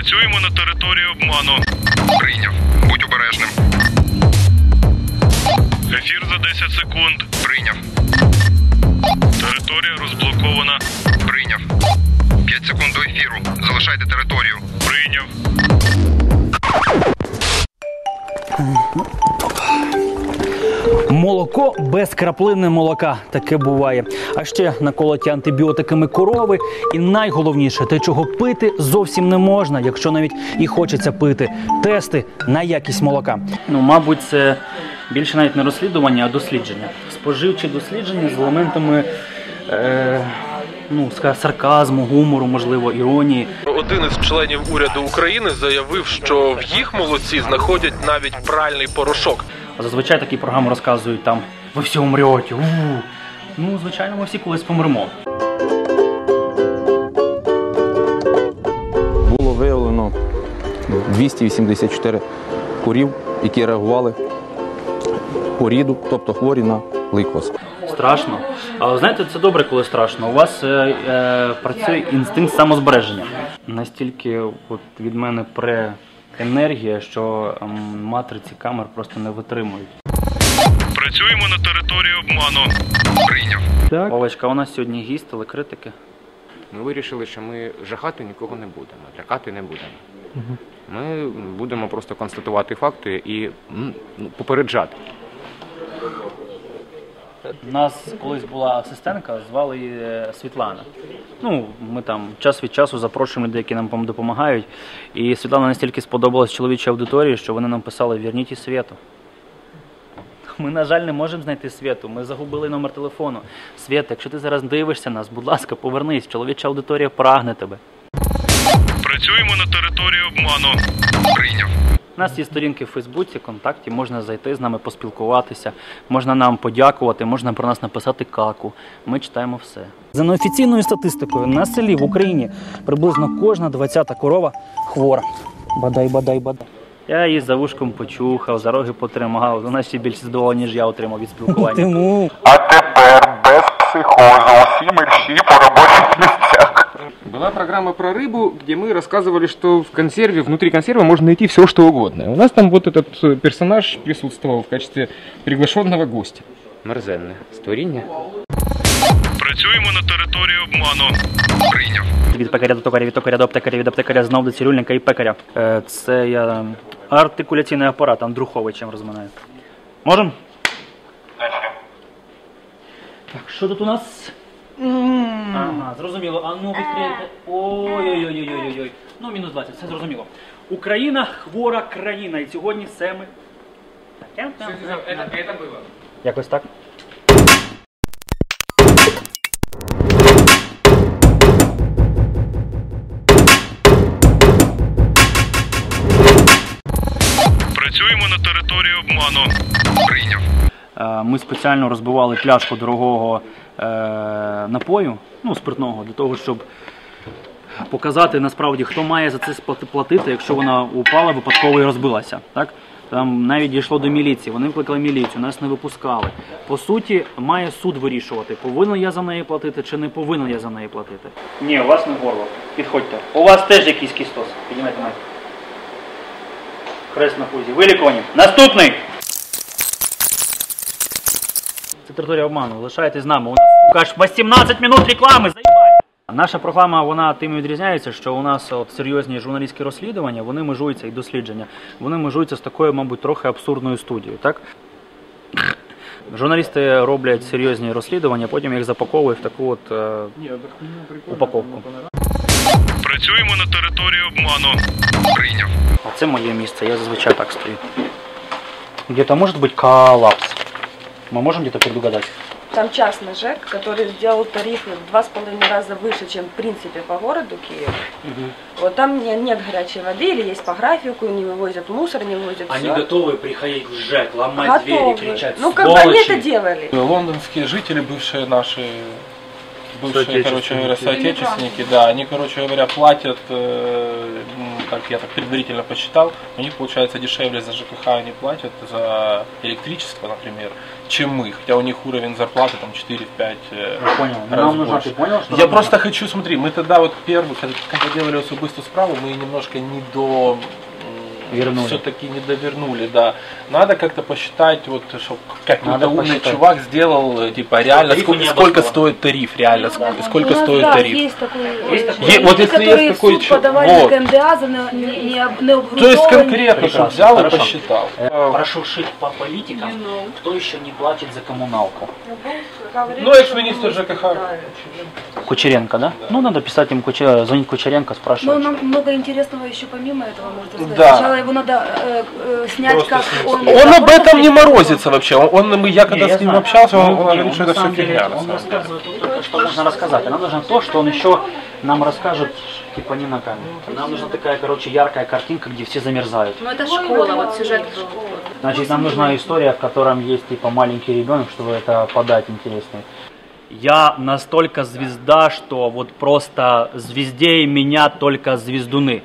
Працюємо на території обману. Прийняв. Будь обережним. Ефір за 10 секунд. Прийняв. Територія розблокована. Прийняв. 5 секунд до ефіру. Залишайте територію. Прийняв. Молоко без краплини молока таке буває. А ще наколоті антибіотиками корови. І найголовніше, те, чого пити зовсім не можна, якщо навіть і хочеться пити. Тести на якість молока. Ну, мабуть, це більше навіть не розслідування, а дослідження. Споживчі дослідження з елементами е, ну, сарказму, гумору, можливо, іронії. Один із членів уряду України заявив, що в їх молоці знаходять навіть пральний порошок. А Зазвичай такі програми розказують там ви всі умрете. у Ну, звичайно, ми всі колись помремо. було виявлено 284 курів, які реагували по ріду, тобто хворі на лейкоз. Страшно. Але знаєте, це добре, коли страшно. У вас е, е, працює інстинкт самозбереження. Настільки от від мене пре енергія, що ем, матриці камер просто не витримують. Працюємо на території обману. Прийняв. Олечка, у нас сьогодні гість, телекритики. Ми вирішили, що ми жахати нікого не будемо, лякати не будемо. Ми будемо просто констатувати факти і ну, попереджати. У нас колись була асистентка, звали її е, Світлана. Ну, ми там час від часу запрошуємо людей, які нам допомагають. І Світлана настільки сподобалась чоловічій аудиторії, що вони нам писали Вірніть і світу. Ми, на жаль, не можемо знайти світу. Ми загубили номер телефону. Свята, якщо ти зараз дивишся нас, будь ласка, повернись. Чоловіча аудиторія прагне тебе. Працюємо на території обману. Прийняв. Нас є сторінки в Фейсбуці, контакті, можна зайти з нами поспілкуватися, можна нам подякувати, можна про нас написати каку. Ми читаємо все. За неофіційною статистикою, на селі в Україні приблизно кожна 20-та корова хвора. Бадай, бадай, бадай. Я її за вушком почухав, за роги потримав. Вона ще більше задоволена, ніж я отримав від спілкування. А тепер без психозу. Всі мерщі по робочих місцях. Была программа про рыбу, где мы рассказывали, что в консерве, внутри консервы можно найти все, что угодно. У нас там вот этот э, персонаж присутствовал в качестве приглашенного гостя. Мерзенне створіння. Працюємо на території обману. Прийняв. Від пекаря до токаря, від токаря до аптекаря, від аптекаря знов до цирюльника і пекаря. Е, це я артикуляційний апарат Андруховичем розминаю. Можем? Так, що тут у нас? Ага, зрозуміло. А ну відкрийте. Ой-ой-ой-ой-ой-ой. Ну, мінус 20, все зрозуміло. Україна хвора країна. І сьогодні все ми. Так, Это. Якось так. Працюємо на території обману. Е, Ми спеціально розбивали пляшку дорогого е, напою, ну, спиртного, для того, щоб показати насправді, хто має за це платити, якщо вона упала випадково і розбилася. Так? Там навіть дійшло до міліції, вони викликали міліцію, нас не випускали. По суті, має суд вирішувати, повинен я за неї платити чи не повинен я за неї платити. Ні, у вас не горло. Підходьте. У вас теж якийсь кістос. Піднімайте майк. Хрест на пузі. Вилікувані. Наступний! Це територія обману. Лишайтесь з нами. У нас сука, аж 18 минут реклами. Заїбали! Наша програма вона тим і відрізняється, що у нас от серйозні журналістські розслідування, вони межуються і дослідження. Вони межуються з такою, мабуть, трохи абсурдною студією. Так? Журналісти роблять серйозні розслідування, потім їх запаковують в таку от е, упаковку. Працюємо на території обману. Прийняв. А це моє місце, я зазвичай так стою. Где-то может быть коллапс. Мы можем где-то предугадать? Там частный ЖЭК, который сделал тарифы в два с половиной раза выше, чем в принципе по городу Киева. Вот там не- нет горячей воды или есть по графику, не вывозят мусор, не вывозят Они всё. готовы приходить в ЖЭК, ломать двери, Готовы. кричать Ну как бы они это делали. Лондонские жители, бывшие наши, бывшие, короче Соотечественники. да, они, короче говоря, платят э, м, как я так предварительно посчитал, у них получается дешевле за ЖКХ они платят за электричество, например, чем мы. Хотя у них уровень зарплаты там 4-5 э, понял. Ну, раз нам нужно, больше. ты понял, что Я просто нужно? хочу, смотри, мы тогда вот первый, когда, когда делали особистую справу, мы немножко не до Вернули. все-таки не довернули, да. Надо как-то посчитать, вот, чтобы какой-то умный посчитать. чувак сделал, э, типа, реально, тарифы сколько, сколько стоит тариф, реально, ск- сколько нас, стоит да, тариф. Есть такой, Есть э, такой? Вот если есть такой суд подавали вот. на КМДА за не, не, не, То есть конкретно, чтобы взял и хорошо. посчитал. Э, Прошуршить по политикам, кто еще не платит за коммуналку? Ну, экс-министр ЖКХ. Кучеренко, да? Ну, надо писать им, звонить Кучеренко, Но спрашивать. нам много интересного еще помимо этого можно сказать. Да. Сначала его надо э, э, снять, Просто как снять. он... Он об этом не морозится вообще. Он, он- мы- я когда Не, я с ним знаю. общался, он, он не, говорит, что это все фигня. Он рассказывает только, что нужно рассказать. А нам нужно то, что он еще нам расскажет, типа не на камеру. Нам нужна такая, короче, яркая картинка, где все замерзают. Ну это школа, вот сюжет был. Значит, нам нужна история, в котором есть типа маленький ребенок, чтобы это подать интересно. Я настолько звезда, что вот просто звезде меня только звездуны.